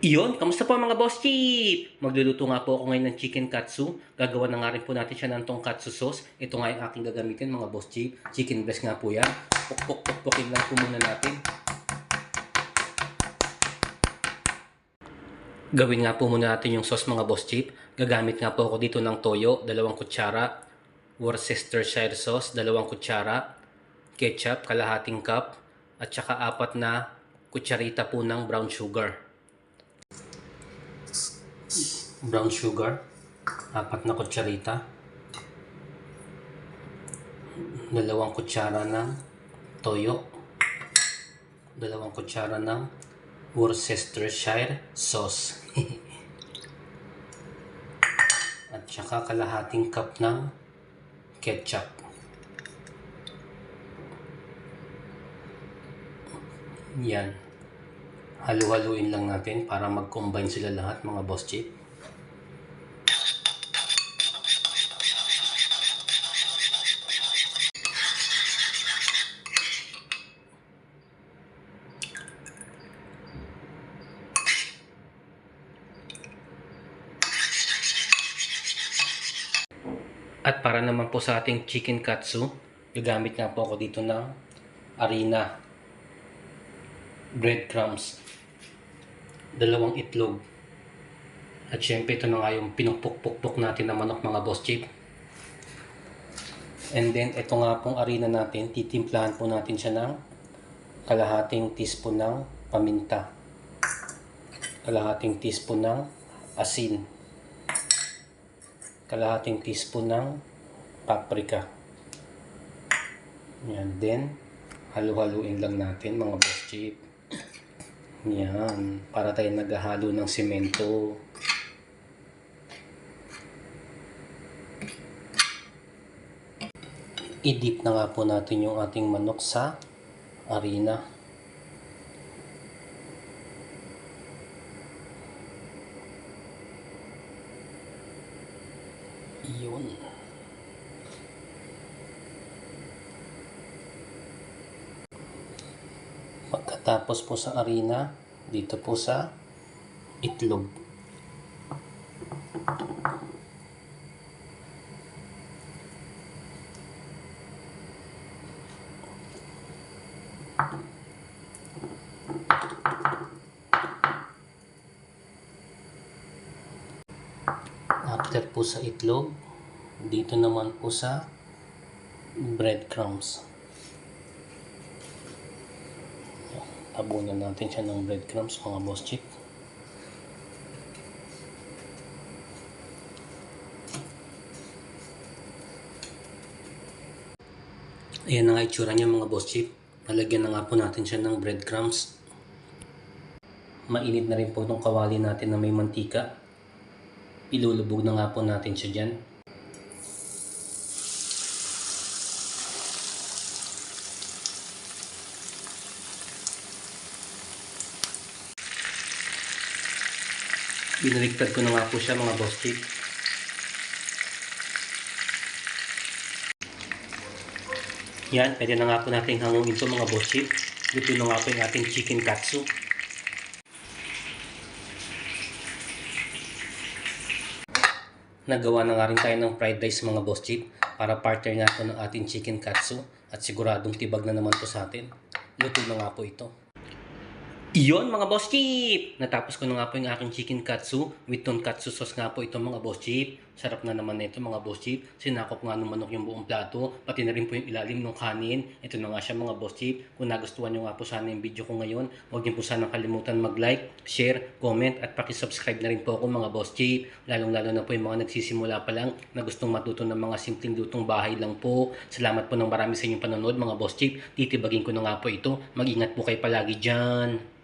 Iyon, kamusta po mga boss chip? Magluluto nga po ako ngayon ng chicken katsu. Gagawa na nga rin po natin siya ng tonkatsu sauce. Ito nga yung aking gagamitin mga boss chip. Chicken breast nga po yan. Pukpuk pukpukin lang po muna natin. Gawin nga po muna natin yung sauce mga boss chip. Gagamit nga po ako dito ng toyo, dalawang kutsara. Worcestershire sauce, dalawang kutsara. Ketchup, kalahating cup. At saka apat na kutsarita po ng brown sugar brown sugar, apat na kutsarita, dalawang kutsara ng toyo, dalawang kutsara ng Worcestershire sauce, at saka kalahating cup ng ketchup. Yan. Halu-haluin lang natin para mag-combine sila lahat mga boss chip. At para naman po sa ating chicken katsu, gagamit nga po ako dito ng harina, breadcrumbs, dalawang itlog, at syempre ito na nga yung pinupukpukpuk natin na manok mga boss chip. And then ito nga pong harina natin, titimplahan po natin siya ng kalahating teaspoon ng paminta, kalahating teaspoon ng asin, kalahating teaspoon ng paprika. Yan. Then, halu-haluin lang natin mga boss chip. Yan. Para tayo naghahalo ng simento. I-dip na nga po natin yung ating manok sa harina. Yun. Pagkatapos po sa arena, dito po sa itlog. After po sa itlog, dito naman po sa breadcrumbs. Tabunan natin siya ng breadcrumbs mga boss chick. Ayan na nga itsura niya mga boss chick. Nalagyan na nga po natin siya ng breadcrumbs. Mainit na rin po itong kawali natin na may mantika. Ilulubog na nga po natin siya dyan. Binaligtad ko na nga po siya mga boss chick. Yan, pwede na nga po natin hangungin ito mga boss chick. Luto na nga po yung ating chicken katsu. Nagawa na nga rin tayo ng fried rice mga boss chick para partner nga po ng ating chicken katsu at siguradong tibag na naman po sa atin. Luto na nga po ito. Iyon mga boss chip! Natapos ko na nga po yung aking chicken katsu with tonkatsu sauce nga po ito mga boss chip. Sarap na naman nito mga boss chip. Sinakop nga ng manok yung buong plato. Pati na rin po yung ilalim ng kanin. Ito na nga siya mga boss chip. Kung nagustuhan nyo nga po sana yung video ko ngayon, huwag niyo po sana kalimutan mag-like, share, comment at pakisubscribe na rin po ako mga boss chip. Lalong lalo na po yung mga nagsisimula pa lang na gustong matuto ng mga simpleng lutong bahay lang po. Salamat po ng marami sa inyong panonood mga boss chip. Titibagin ko na nga po ito. Mag-ingat po kayo palagi dyan.